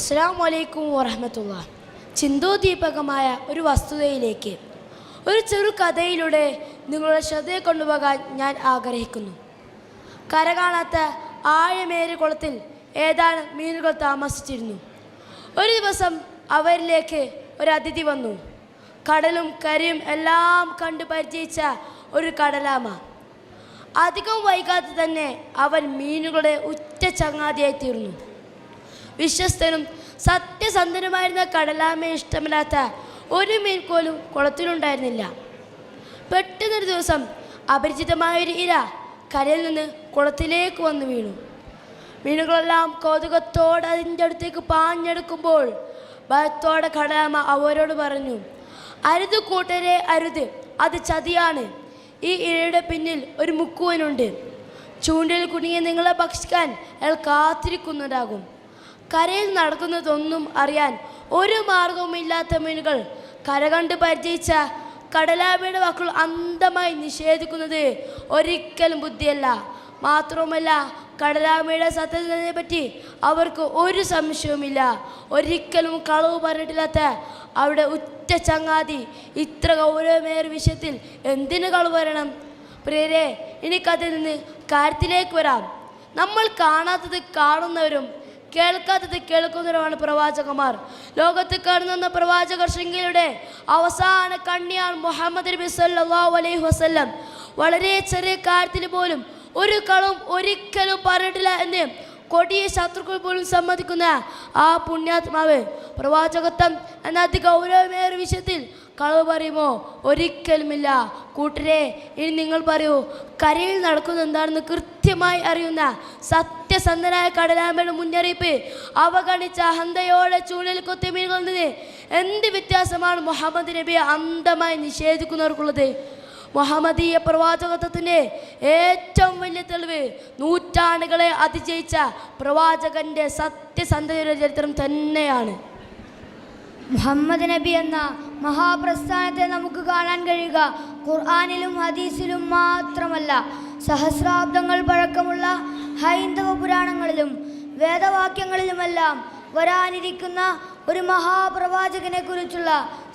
അസ്സാം വലൈക്കും വറഹമത്തുള്ള. ചിന്തോദീപകമായ ഒരു വസ്തുതയിലേക്ക്. ഒരു ചെറു കഥയിലൂടെ നിങ്ങളുടെ ശ്രദ്ധയെ കൊണ്ടുപോകാൻ ഞാൻ ആഗ്രഹിക്കുന്നു. കര കാണാത്ത ആഴമേറിയ കുളത്തിൽ ഏതാനും മീനുകൾ താമസിച്ചിരുന്നു. ഒരു ദിവസം അവരിലേക്ക് ഒരു അതിഥി വന്നു. കടലും കരയും എല്ലാം കണ്ടു പരിചയിച്ച ഒരു കടലാമ. അധികം വൈകാതെ തന്നെ അവൻ മീനുകളുടെ ഉറ്റ ചങ്ങാതിയായി തീർന്നു. വിശ്വസ്തനും സത്യസന്ധനുമായിരുന്ന കടലാമയെ ഇഷ്ടമില്ലാത്ത ഒരു മീൻകോലും കുളത്തിലുണ്ടായിരുന്നില്ല. പെട്ടെന്നൊരു ദിവസം അപരിചിതമായൊരു ഇര കരയിൽ നിന്ന് കുളത്തിലേക്ക് വന്നു വീണു. മീനുകളെല്ലാം കൗതുകത്തോടെ അതിന്റെ അടുത്തേക്ക് പാഞ്ഞെടുക്കുമ്പോൾ ഭയത്തോടെ കടലാമ അവരോട് പറഞ്ഞു അരുത് കൂട്ടരെ അരുത്. അത് ചതിയാണ്. ഈ ഇരയുടെ പിന്നിൽ ഒരു മുക്കുവനുണ്ട്. ചൂണ്ടയിൽ കുടുങ്ങിയ നിങ്ങളെ ഭക്ഷിക്കാൻ അയാൾ കാത്തിരിക്കുന്നതാകും. കരയിൽ നടക്കുന്നതൊന്നും അറിയാൻ ഒരു മാർഗവുമില്ലാത്ത മീനുകൾ കര കണ്ട് പരിചയിച്ച കടലാമയുടെ വാക്കുകൾ അന്ധമായി നിഷേധിക്കുന്നത് ഒരിക്കലും ബുദ്ധിയല്ല. മാത്രവുമല്ല കടലാമയുടെ സത്യത്തിനെ പറ്റി അവർക്ക് ഒരു സംശയവുമില്ല. ഒരിക്കലും കളവ് പറഞ്ഞിട്ടില്ലാത്ത അവിടെ ഉറ്റ ചങ്ങാതി ഇത്ര ഗൗരവമേറിയ വിഷയത്തിൽ എന്തിനു കളവ് വരണം പ്രിയരെ എനിക്കതിൽ നിന്ന് കാര്യത്തിലേക്ക് വരാം. നമ്മൾ കാണാത്തത് കാണുന്നവരും കേൾക്കാത്തത് കേൾക്കുന്നവരാണ് പ്രവാചകന്മാർ. ലോകത്ത് കാണുന്ന പ്രവാചകർ ശൃംഖലയുടെ അവസാന കണ്ണിയാണ് മുഹമ്മദ് നബി സല്ലല്ലാഹു അലൈഹി വസല്ലം. വളരെ ചെറിയ കാര്യത്തിൽ പോലും ഒരു കളും ഒരിക്കലും പറഞ്ഞിട്ടില്ല എന്ന് കൊടിയ ശത്രുക്കൾ പോലും സമ്മതിക്കുന്ന ആ പുണ്യാത്മാവ്. പ്രവാചകത്വം എന്ന അതിഗൗരവമേറിയ വിഷയത്തിൽ കളവ് പറയുമോ? ഒരിക്കലുമില്ല. കൂട്ടരെ ഇനി നിങ്ങൾ പറയൂ കരയിൽ നടക്കുന്നത് എന്താണെന്ന് കൃത്യമായി അറിയുന്ന സത്യസന്ധനായ കടലാമയുടെ മുന്നറിയിപ്പ് അവഗണിച്ച അഹന്തയോടെ ചൂടിൽ കൊത്തിമീനുകളിൽ നിന്ന് എന്ത് വ്യത്യാസമാണ് മുഹമ്മദ് നബിയെ അന്ധമായി നിഷേധിക്കുന്നവർക്കുള്ളത്? മുഹമ്മദീയ പ്രവാചകത്വത്തിന്റെ ഏറ്റവും വലിയ തെളിവ് നൂറ്റാണ്ടുകളെ അതിജയിച്ച പ്രവാചകന്റെ സത്യസന്ധതയുടെ ചരിത്രം തന്നെയാണ്. മുഹമ്മദ് നബി എന്ന മഹാപ്രസ്ഥാനത്തെ നമുക്ക് കാണാൻ കഴിയുക. ഖുർആാനിലും ഹദീസിലും മാത്രമല്ല. സഹസ്രാബ്ദങ്ങൾ പഴക്കമുള്ള ഹൈന്ദവ പുരാണങ്ങളിലും വേദവാക്യങ്ങളിലുമെല്ലാം വരാനിരിക്കുന്ന ഒരു മഹാപ്രവാചകനെ കുറിച്ചുള്ള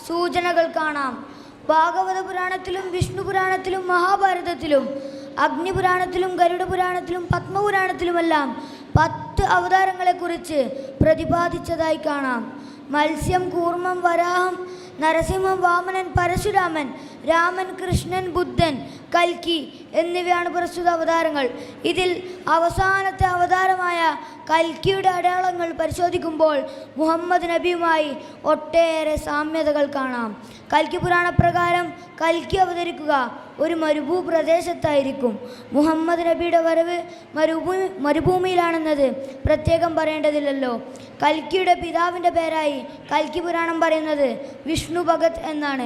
സൂചനകൾ കാണാം. ഭാഗവത പുരാണത്തിലും വിഷ്ണു പുരാണത്തിലും മഹാഭാരതത്തിലും അഗ്നിപുരാണത്തിലും ഗരുഡ പുരാണത്തിലും പത്മപുരാണത്തിലുമെല്ലാം പത്ത് അവതാരങ്ങളെക്കുറിച്ച് പ്രതിപാദിച്ചതായി കാണാം. മത്സ്യം കൂർമ്മം വരാഹം നരസിംഹം വാമനൻ പരശുരാമൻ രാമൻ കൃഷ്ണൻ ബുദ്ധൻ കൽക്കി എന്നിവയാണ് പ്രസ്തുത അവതാരങ്ങൾ. ഇതിൽ അവസാനത്തെ അവതാരമായ കൽക്കിയുടെ അടയാളങ്ങൾ പരിശോധിക്കുമ്പോൾ മുഹമ്മദ് നബിയുമായി ഒട്ടേറെ സാമ്യതകൾ കാണാം. കൽക്കി പുരാണപ്രകാരം കൽക്കി അവതരിക്കുക ഒരു മരുഭൂ പ്രദേശത്തായിരിക്കും മുഹമ്മദ് നബിയുടെ വരവ് മരുഭൂമി മരുഭൂമിയിലാണെന്നത് പ്രത്യേകം പറയേണ്ടതില്ലല്ലോ. കൽക്കിയുടെ പിതാവിന്റെ പേരായി കൽക്കി പുരാണം പറയുന്നത് വിഷ്ണു ഭഗത് എന്നാണ്.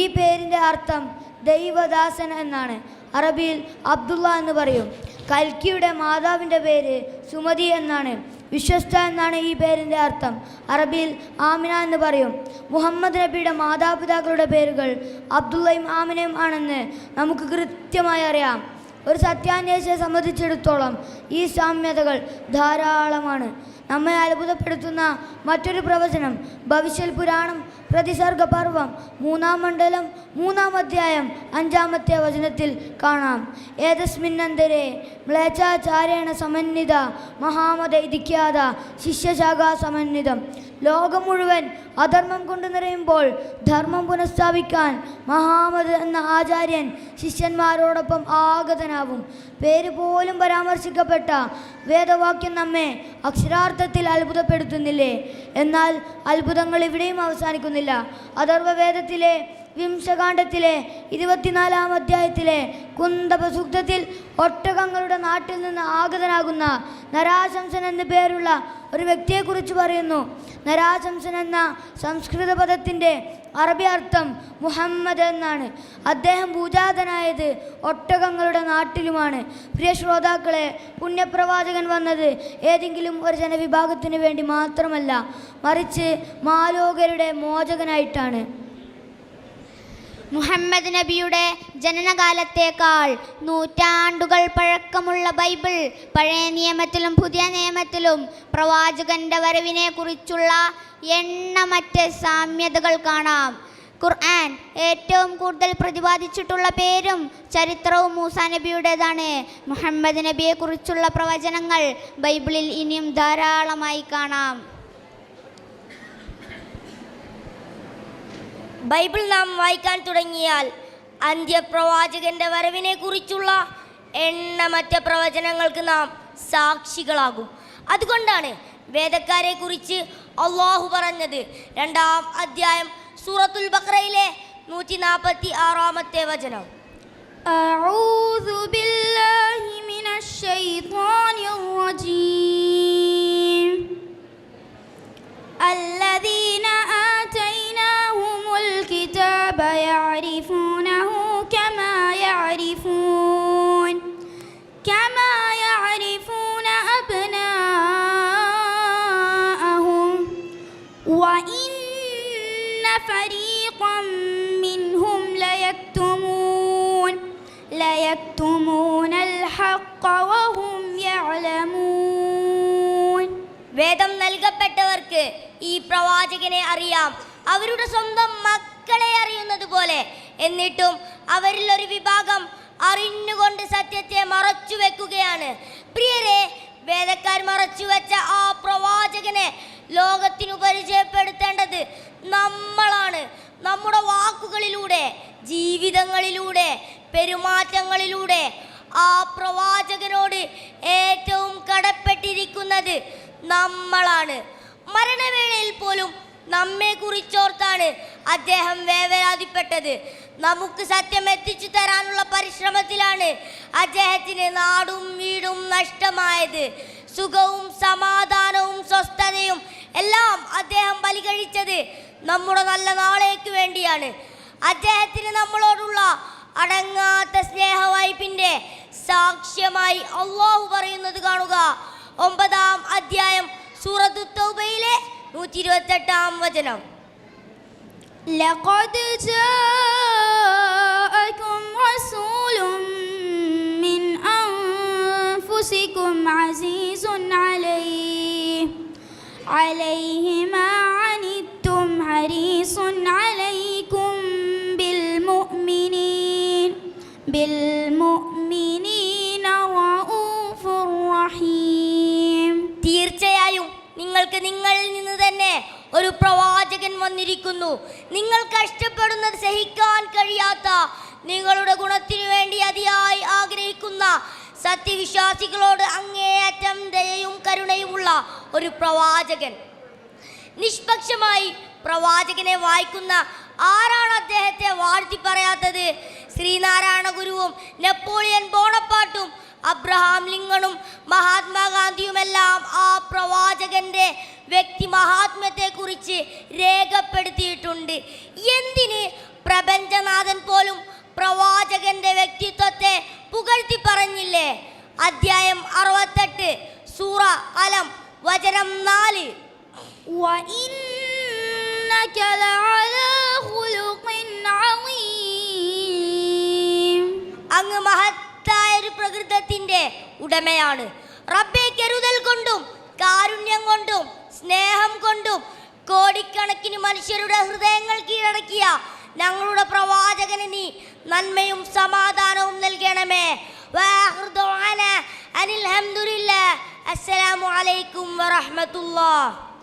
ഈ പേരിന്റെ അർത്ഥം ദൈവദാസൻ എന്നാണ്. അറബിയിൽ അബ്ദുള്ള എന്ന് പറയും. കൽക്കിയുടെ മാതാവിന്റെ പേര് സുമതി എന്നാണ്. വിശ്വസ്ത എന്നാണ് ഈ പേരിന്റെ അർത്ഥം. അറബിയിൽ ആമിന എന്ന് പറയും. മുഹമ്മദ് നബിയുടെ മാതാപിതാക്കളുടെ പേരുകൾ അബ്ദുള്ളയും ആമിനയും ആണെന്ന് നമുക്ക് കൃത്യമായി അറിയാം. ഒരു സത്യാന്വേഷിയെ സംബന്ധിച്ചിടത്തോളം ഈ സാമ്യതകൾ ധാരാളമാണ്. നമ്മെ അത്ഭുതപ്പെടുത്തുന്ന മറ്റൊരു പ്രവചനം ഭവിഷ്യൽ പുരാണം പ്രതിസർഗ പർവം മൂന്നാം മണ്ഡലം മൂന്നാം അധ്യായം അഞ്ചാമത്തെ വചനത്തിൽ കാണാം. ഏതസ്മിന്നന്തരെ മ്ലേച്ചാചാരേണ സമന്വിത മഹാമത ഇരിക്കാത ശിഷ്യശാഖാ സമന്വിതം. ലോകം മുഴുവൻ അധർമ്മം കൊണ്ട് നിറയുമ്പോൾ ധർമ്മം പുനഃസ്ഥാപിക്കാൻ മഹാമത് എന്ന ആചാര്യൻ ശിഷ്യന്മാരോടൊപ്പം ആഗതനാവും. പേര് പോലും പരാമർശിക്കപ്പെട്ട വേദവാക്യം നമ്മെ അക്ഷരാർത്ഥത്തിൽ അത്ഭുതപ്പെടുത്തുന്നില്ലേ? എന്നാൽ അത്ഭുതങ്ങൾ ഇവിടെയും അവസാനിക്കുന്നില്ല. അഥർവവേദത്തിലെ വിംശകാണ്ഡത്തിലെ ഇരുപത്തിനാലാം അധ്യായത്തിലെ കുന്തപസൂക്തത്തിൽ ഒട്ടകങ്ങളുടെ നാട്ടിൽ നിന്ന് ആഗതനാകുന്ന നരാശംസൻ എന്ന പേരുള്ള ഒരു വ്യക്തിയെക്കുറിച്ച് പറയുന്നു. നരാശംസൻ എന്ന സംസ്കൃത പദത്തിന്റെ അറബി അർത്ഥം മുഹമ്മദ് എന്നാണ്. അദ്ദേഹം പൂജാതനായത് ഒട്ടകങ്ങളുടെ നാട്ടിലുമാണ്. പ്രിയ ശ്രോതാക്കളെ പുണ്യപ്രവാചകൻ വന്നത് ഏതെങ്കിലും ഒരു ജനവിഭാഗത്തിന് വേണ്ടി മാത്രമല്ല മറിച്ച് മാലോകരുടെ മോചകനായിട്ടാണ്. മുഹമ്മദ് നബിയുടെ ജനനകാലത്തേക്കാൾ നൂറ്റാണ്ടുകൾ പഴക്കമുള്ള ബൈബിൾ പഴയ നിയമത്തിലും പുതിയ നിയമത്തിലും പ്രവാചകന്റെ വരവിനെ കുറിച്ചുള്ള എണ്ണമറ്റ സാമ്യതകൾ കാണാം. ഖുർആൻ ഏറ്റവും കൂടുതൽ പ്രതിപാദിച്ചിട്ടുള്ള പേരും ചരിത്രവും മൂസ നബിയുടേതാണ്. മുഹമ്മദ് നബിയെക്കുറിച്ചുള്ള പ്രവചനങ്ങൾ ബൈബിളിൽ ഇനിയും ധാരാളമായി കാണാം. ബൈബിൾ നാം വായിക്കാൻ തുടങ്ങിയാൽ അന്ത്യപ്രവാചകന്റെ വരവിനെ കുറിച്ചുള്ള എണ്ണമറ്റ പ്രവചനങ്ങൾക്ക് നാം സാക്ഷികളാകും അതുകൊണ്ടാണ് വേദക്കാരെ കുറിച്ച് അള്ളാഹു പറഞ്ഞത് രണ്ടാം അധ്യായം സൂറത്തുൽ ബക്രയിലെ നൂറ്റി നാൽപ്പത്തി ആറാമത്തെ വചനം أعوذ بالله من വേദം നൽകപ്പെട്ടവർക്ക് ഈ പ്രവാചകനെ അറിയാം. അവരുടെ സ്വന്തം മക്കളെ അറിയുന്നത് പോലെ. എന്നിട്ടും അവരിൽ ഒരു വിഭാഗം അറിഞ്ഞുകൊണ്ട് സത്യത്തെ മറച്ചു വെക്കുകയാണ്. പ്രിയരെ വേദക്കാർ മറച്ചു വെച്ച ആ പ്രവാചകനെ ലോകത്തിനു പരിചയപ്പെടുത്തേണ്ടത് നമ്മളാണ്. നമ്മുടെ വാക്കുകളിലൂടെ ജീവിതങ്ങളിലൂടെ പെരുമാറ്റങ്ങളിലൂടെ ആ പ്രവാചകനോട് ഏറ്റവും കടപ്പെട്ടിരിക്കുന്നത് നമ്മളാണ്. മരണവേളയിൽ പോലും നമ്മെ കുറിച്ചോർത്താണ് അദ്ദേഹം വേവലാതിപ്പെട്ടത്. നമുക്ക് സത്യം എത്തിച്ചു തരാനുള്ള പരിശ്രമത്തിലാണ് അദ്ദേഹത്തിന് നാടും വീടും നഷ്ടമായത്. സുഖവും സമാധാനവും സ്വസ്ഥതയും എല്ലാം അദ്ദേഹം ബലികഴിച്ചത് നമ്മുടെ നല്ല നാളേക്ക് വേണ്ടിയാണ്. അദ്ദേഹത്തിന് നമ്മളോടുള്ള അടങ്ങാത്ത സ്നേഹവായ്പിന്റെ സാക്ഷ്യമായി അള്ളാഹു പറയുന്നത് കാണുക. ഒമ്പതാം അധ്യായം സൂറത്തു തൗബയിലെ നൂറ്റി ഇരുപത്തെട്ടാം വചനം لقد جاءكم رسول من أنفسكم عزيز عليه عليه പ്രവാചകൻ വന്നിരിക്കുന്നു നിങ്ങൾ കഷ്ടപ്പെടുന്നത് സഹിക്കാൻ കഴിയാത്ത നിങ്ങളുടെ ഗുണത്തിനു വേണ്ടി അതിയായി ആഗ്രഹിക്കുന്ന സത്യവിശ്വാസികളോട് അങ്ങേയറ്റം ദയയും കരുണയുമുള്ള ഒരു പ്രവാചകൻ. നിഷ്പക്ഷമായി പ്രവാചകനെ വായിക്കുന്ന ആരാണ് അദ്ദേഹത്തെ വാഴ്ത്തി പറയാത്തത്? ശ്രീനാരായണ ഗുരുവും നെപ്പോളിയൻ ബോണപ്പാട്ടും അബ്രഹാം ലിങ്കണും മഹാത്മാഗാന്ധിയുമെല്ലാം ആ പ്രവാചകന്റെ വ്യക്തി മഹാത്മ്യത്തെക്കുറിച്ച് രേഖപ്പെടുത്തിയിട്ടുണ്ട്. എന്തിന് പ്രപഞ്ചനാഥൻ പോലും പ്രവാചകന്റെ വ്യക്തിത്വത്തെ പുകഴ്ത്തി പറഞ്ഞില്ലേ? അധ്യായം അറുപത്തെട്ട് സൂറ അലം വചനം നാല്. അങ്ങ് മഹത്തായ പ്രകൃതത്തിന്റെ ഉടമയാണ്. റബ്ബെ കരുതൽ കൊണ്ടും കാരുണ്യം കൊണ്ടും സ്നേഹം കൊണ്ടും കോടിക്കണക്കിന് മനുഷ്യരുടെ ഹൃദയങ്ങൾ കീഴടക്കിയ ഞങ്ങളുടെ പ്രവാചകന് നീ നന്മയും സമാധാനവും നൽകണമേ. അനിൽ. അസ്സലാമു അലൈക്കും വറഹ്മത്തുള്ളാഹ്.